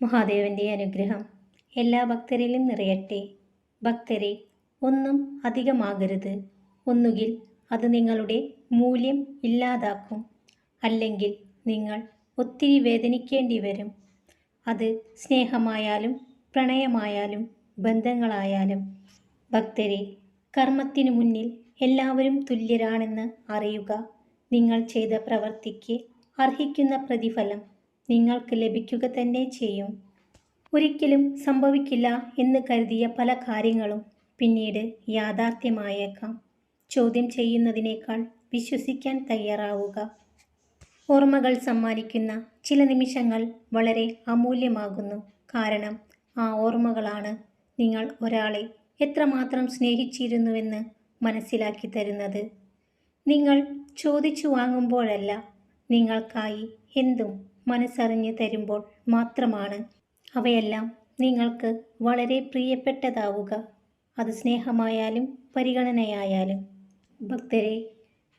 മഹാദേവന്റെ അനുഗ്രഹം എല്ലാ ഭക്തരിലും നിറയട്ടെ. ഭക്തരെ ഒന്നും അധികമാകരുത്. ഒന്നുകിൽ അത് നിങ്ങളുടെ മൂല്യം ഇല്ലാതാക്കും. അല്ലെങ്കിൽ നിങ്ങൾ ഒത്തിരി വേദനിക്കേണ്ടി വരും. അത് സ്നേഹമായാലും പ്രണയമായാലും ബന്ധങ്ങളായാലും. ഭക്തരെ കർമ്മത്തിനു മുന്നിൽ എല്ലാവരും തുല്യരാണെന്ന് അറിയുക. നിങ്ങൾ ചെയ്ത പ്രവർത്തിക്ക് അർഹിക്കുന്ന പ്രതിഫലം നിങ്ങൾക്ക് ലഭിക്കുക തന്നെ ചെയ്യും. ഒരിക്കലും സംഭവിക്കില്ല എന്ന് കരുതിയ പല കാര്യങ്ങളും പിന്നീട് യാഥാർത്ഥ്യമായേക്കാം. ചോദ്യം ചെയ്യുന്നതിനേക്കാൾ വിശ്വസിക്കാൻ തയ്യാറാവുക. ഓർമ്മകൾ സമ്മാനിക്കുന്ന ചില നിമിഷങ്ങൾ വളരെ അമൂല്യമാകുന്നു. കാരണം ആ ഓർമ്മകളാണ് നിങ്ങൾ ഒരാളെ എത്രമാത്രം സ്നേഹിച്ചിരുന്നുവെന്ന് മനസ്സിലാക്കി തരുന്നത്. നിങ്ങൾ ചോദിച്ചു വാങ്ങുമ്പോഴല്ല നിങ്ങൾക്കായി എന്തും മനസ്സറിഞ്ഞ് തരുമ്പോൾ മാത്രമാണ്. അവയെല്ലാം നിങ്ങൾക്ക് വളരെ പ്രിയപ്പെട്ടതാവുക. അത് സ്നേഹമായാലും പരിഗണനയായാലും. ഭക്തരെ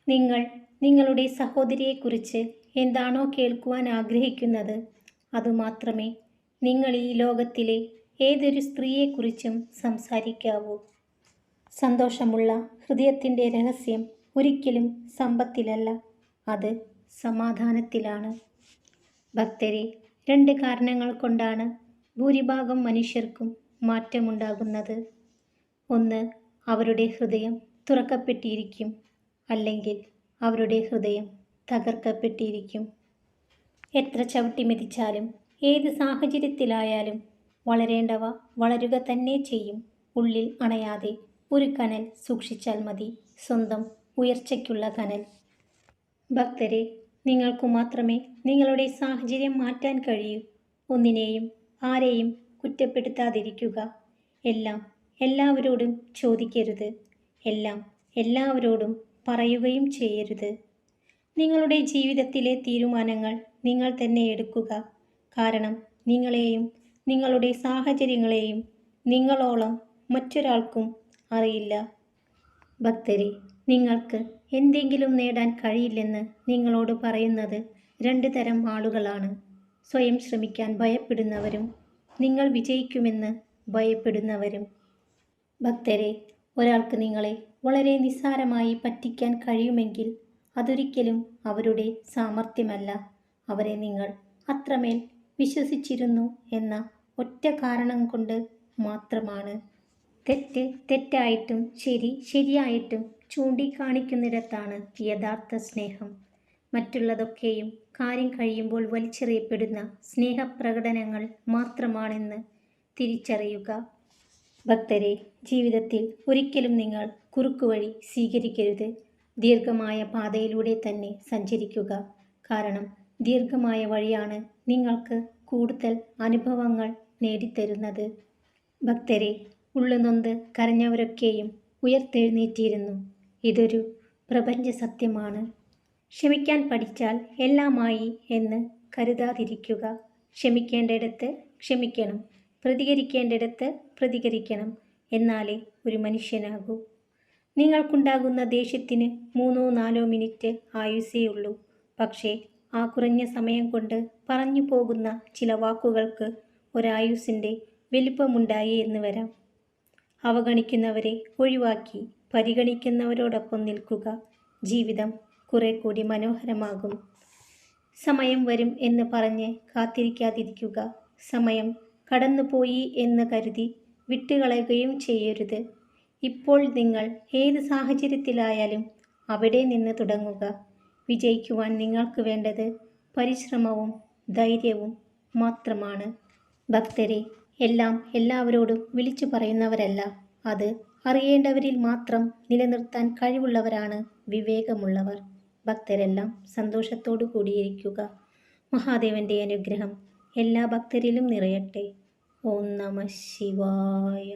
നിങ്ങൾ നിങ്ങളുടെ സഹോദരിയെക്കുറിച്ച് എന്താണോ കേൾക്കുവാൻ ആഗ്രഹിക്കുന്നത് അതുമാത്രമേ നിങ്ങൾ ഈ ലോകത്തിലെ ഏതൊരു സ്ത്രീയെക്കുറിച്ചും സംസാരിക്കാവൂ. സന്തോഷമുള്ള ഹൃദയത്തിന്റെ രഹസ്യം ഒരിക്കലും സമ്പത്തിലല്ല. അത് സമാധാനത്തിലാണ്. ഭക്തരെ രണ്ട് കാരണങ്ങൾ കൊണ്ടാണ് ഭൂരിഭാഗം മനുഷ്യർക്കും മാറ്റമുണ്ടാകുന്നത്. ഒന്ന് അവരുടെ ഹൃദയം തുറക്കപ്പെട്ടിരിക്കും അല്ലെങ്കിൽ അവരുടെ ഹൃദയം തകർക്കപ്പെട്ടിരിക്കും. എത്ര ചവിട്ടി മെതിച്ചാലും ഏത് സാഹചര്യത്തിലായാലും വളരേണ്ടവ വളരുക തന്നെ ചെയ്യും. ഉള്ളിൽ അണയാതെ ഒരു കനൽ സൂക്ഷിച്ചാൽ മതി. സ്വന്തം ഉയർച്ചയ്ക്കുള്ള കനൽ. ഭക്തരെ നിങ്ങൾക്കു മാത്രമേ നിങ്ങളുടെ സാഹചര്യം മാറ്റാൻ കഴിയൂ. ഒന്നിനെയും ആരെയും കുറ്റപ്പെടുത്താതിരിക്കുക. എല്ലാം എല്ലാവരോടും ചോദിക്കരുത്. എല്ലാം എല്ലാവരോടും പറയുകയും ചെയ്യരുത്. നിങ്ങളുടെ ജീവിതത്തിലെ തീരുമാനങ്ങൾ നിങ്ങൾ തന്നെ എടുക്കുക. കാരണം നിങ്ങളെയും നിങ്ങളുടെ സാഹചര്യങ്ങളെയും നിങ്ങളോളം മറ്റൊരാൾക്കും അറിയില്ല. ഭക്തരെ നിങ്ങൾക്ക് എന്തെങ്കിലും നേടാൻ കഴിയില്ലെന്ന് നിങ്ങളോട് പറയുന്നത് രണ്ട് തരം ആളുകളാണ്. സ്വയം ശ്രമിക്കാൻ ഭയപ്പെടുന്നവരും നിങ്ങൾ വിജയിക്കുമെന്ന് ഭയപ്പെടുന്നവരും. ഭക്തരെ ഒരാൾക്ക് നിങ്ങളെ വളരെ നിസ്സാരമായി പറ്റിക്കാൻ കഴിയുമെങ്കിൽ അതൊരിക്കലും അവരുടെ സാമർഥ്യമല്ല. അവരെ നിങ്ങൾ അത്രമേൽ വിശ്വസിച്ചിരുന്നു എന്ന ഒറ്റ കാരണം കൊണ്ട് മാത്രമാണ്. തെറ്റ് തെറ്റായിട്ടും ശരി ശരിയായിട്ടും ചൂണ്ടിക്കാണിക്കുന്നിടത്താണ് യഥാർത്ഥ സ്നേഹം. മറ്റുള്ളതൊക്കെയും കാര്യം കഴിയുമ്പോൾ വലിച്ചെറിയപ്പെടുന്ന സ്നേഹപ്രകടനങ്ങൾ മാത്രമാണെന്ന് തിരിച്ചറിയുക. ഭക്തരെ ജീവിതത്തിൽ ഒരിക്കലും നിങ്ങൾ കുറുക്കുവഴി സ്വീകരിക്കരുത്. ദീർഘമായ പാതയിലൂടെ തന്നെ സഞ്ചരിക്കുക. കാരണം ദീർഘമായ വഴിയാണ് നിങ്ങൾക്ക് കൂടുതൽ അനുഭവങ്ങൾ നേടിത്തരുന്നത്. ഭക്തരെ ഉള്ളുനൊന്ത് കരഞ്ഞവരൊക്കെയും ഉയർത്തെഴുന്നേറ്റിരുന്നു. ഇതൊരു പ്രപഞ്ച സത്യമാണ് ക്ഷമിക്കാൻ പഠിച്ചാൽ എല്ലാമായി എന്ന് കരുതാതിരിക്കുക. ക്ഷമിക്കേണ്ടിടത്ത് ക്ഷമിക്കണം. പ്രതികരിക്കേണ്ടിടത്ത് പ്രതികരിക്കണം. എന്നാലേ ഒരു മനുഷ്യനാകൂ. നിങ്ങൾക്കുണ്ടാകുന്ന ദേഷ്യത്തിന് മൂന്നോ നാലോ മിനിറ്റ് ആയുസേ ഉള്ളൂ പക്ഷേ ആ കുറഞ്ഞ സമയം കൊണ്ട് പറഞ്ഞു പോകുന്ന ചില വാക്കുകൾക്ക് ഒരായുസിന്റെ വലിപ്പമുണ്ടായി എന്ന് വരാം. അവഗണിക്കുന്നവരെ ഒഴിവാക്കി പരിഗണിക്കുന്നവരോടൊപ്പം നിൽക്കുക. ജീവിതം കുറെ കൂടി മനോഹരമാകും. സമയം വരും എന്ന് പറഞ്ഞ് കാത്തിരിക്കാതിരിക്കുക. സമയം കടന്നുപോയി എന്ന് കരുതി വിട്ടുകളയുകയും ചെയ്യരുത്. ഇപ്പോൾ നിങ്ങൾ ഏത് സാഹചര്യത്തിലായാലും അവിടെ നിന്ന് തുടങ്ങുക. വിജയിക്കുവാൻ നിങ്ങൾക്ക് വേണ്ടത് പരിശ്രമവും ധൈര്യവും മാത്രമാണ്. ഭക്തരെ എല്ലാം എല്ലാവരോടും വിളിച്ചു പറയുന്നവരല്ല. അത് അറിയേണ്ടവരിൽ മാത്രം നിലനിർത്താൻ കഴിവുള്ളവരാണ് വിവേകമുള്ളവർ. ഭക്തരെല്ലാം സന്തോഷത്തോടു കൂടിയിരിക്കുക. മഹാദേവന്റെ അനുഗ്രഹം എല്ലാ ഭക്തരിലും നിറയട്ടെ. ഓം നമ ശിവായ.